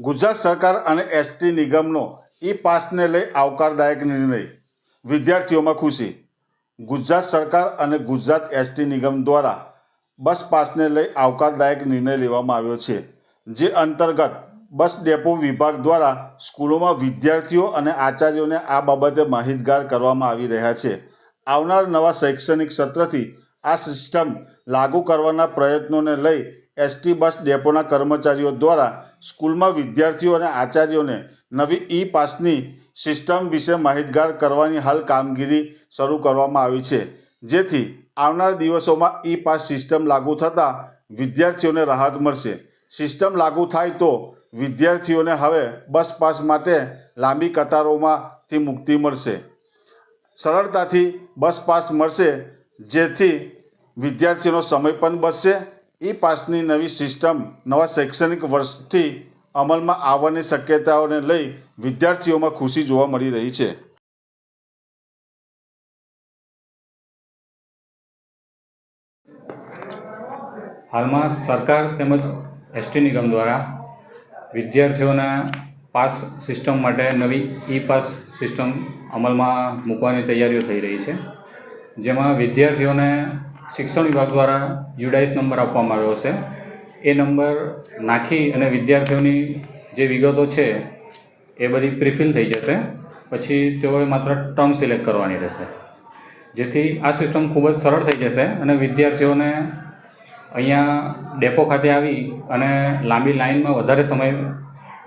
ગુજરાત સરકાર અને એસટી નિગમનો ઈ પાસને લઈ આવકારદાયક નિર્ણય. વિદ્યાર્થીઓમાં ખુશી. ગુજરાત સરકાર અને ગુજરાત એસટી નિગમ દ્વારા બસ પાસને લઈ આવકારદાયક નિર્ણય લેવામાં આવ્યો છે, જે અંતર્ગત બસ ડેપો વિભાગ દ્વારા સ્કૂલોમાં વિદ્યાર્થીઓ અને આચાર્યોને આ બાબતે માહિતગાર કરવામાં આવી રહ્યા છે. આવનાર નવા શૈક્ષણિક સત્રથી આ સિસ્ટમ લાગુ કરવાના પ્રયત્નોને લઈ એસટી બસ ડેપોના કર્મચારીઓ દ્વારા સ્કૂલમાં વિદ્યાર્થીઓ અને આચાર્યોને નવી ઈ પાસની સિસ્ટમ વિશે માહિતગાર કરવાની હાલ કામગીરી શરૂ કરવામાં આવી છે. જેથી આવનાર દિવસોમાં ઈ પાસ સિસ્ટમ લાગુ થતાં વિદ્યાર્થીઓને રાહત મળશે. સિસ્ટમ લાગુ થાય તો વિદ્યાર્થીઓને હવે બસ પાસ માટે લાંબી કતારોમાંથી મુક્તિ મળશે. સરળતાથી બસ પાસ મળશે, જેથી વિદ્યાર્થીઓનો સમય પણ બચશે ઈ પાસની નવી સિસ્ટમ નવા શૈક્ષણિક વર્ષથી અમલમાં આવવાની શક્યતાઓને લઈ વિદ્યાર્થીઓમાં ખુશી જોવા મળી રહી છે. હાલમાં સરકાર તેમજ એસટી નિગમ દ્વારા વિદ્યાર્થીઓના પાસ સિસ્ટમ માટે નવી ઈ પાસ સિસ્ટમ અમલમાં મૂકવાની તૈયારીઓ થઈ રહી છે. જેમાં વિદ્યાર્થીઓને શિક્ષણ વિભાગ દ્વારા યુડાઇસ નંબર આપવામાં આવ્યો છે. એ નંબર નાખી અને વિદ્યાર્થીઓની જે વિગતો છે, એ બધી પ્રિફિલ થઈ જશે. પછી તેઓએ માત્ર ટર્મ સિલેક્ટ કરવાની રહેશે. જેથી આ સિસ્ટમ ખૂબ જ સરળ થઈ જશે અને વિદ્યાર્થીઓને અહીંયા ડેપો ખાતે આવી અને લાંબી લાઇનમાં વધારે સમય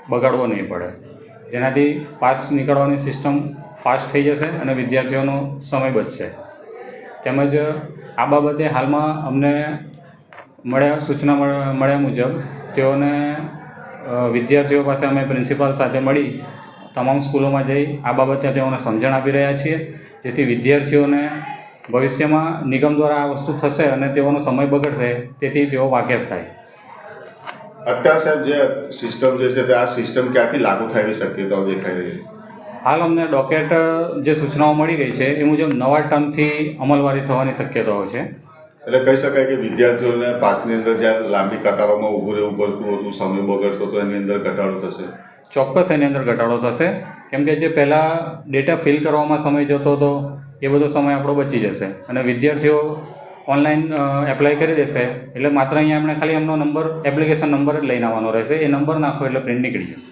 બગાડવો નહીં પડે. જેનાથી પાસ નીકળવાની સિસ્ટમ ફાસ્ટ થઈ જશે અને વિદ્યાર્થીઓનો સમય બચશે. તેમજ આ બાબતે હાલમાં અમને મળ્યા સૂચના મળ્યા મુજબ તેઓને વિદ્યાર્થીઓ પાસે અમે પ્રિન્સિપાલ સાથે મળી તમામ સ્કૂલોમાં જઈ આ બાબતે તેઓને સમજણ આપી રહ્યા છીએ, જેથી વિદ્યાર્થીઓને ભવિષ્યમાં નિગમ દ્વારા આ વસ્તુ થશે અને તેઓનો સમય બગડશે, તેથી તેઓ વાકેફ થાય. અત્યારે સાહેબ જે સિસ્ટમ જે છે તે આ સિસ્ટમ ક્યાંથી લાગુ થાય એવી શક્યતાઓ દેખાઈ રહી છે? હાલ અમને ડોકેટ જે સૂચનાઓ મળી રહી છે એ મુજબ નવા ટર્મથી અમલવારી થવાની શક્યતાઓ છે. એટલે કહી શકાય કે વિદ્યાર્થીઓને પાસની અંદર જ્યારે લાંબી કતારોમાં ઊભું રહેવું પડતું હતું સમય બગડતો હતો એની અંદર ઘટાડો થશે? ચોક્કસ એની અંદર ઘટાડો થશે. કેમ કે જે પહેલાં ડેટા ફિલ કરવામાં સમય જતો હતો એ બધો સમય આપણો બચી જશે. અને વિદ્યાર્થીઓ ઓનલાઈન એપ્લાય કરી દેશે એટલે માત્ર અહીંયા એમણે ખાલી એમનો નંબર એપ્લિકેશન નંબર જ લઈને આવવાનો રહેશે. એ નંબર નાખો એટલે પ્રિન્ટ નીકળી જશે.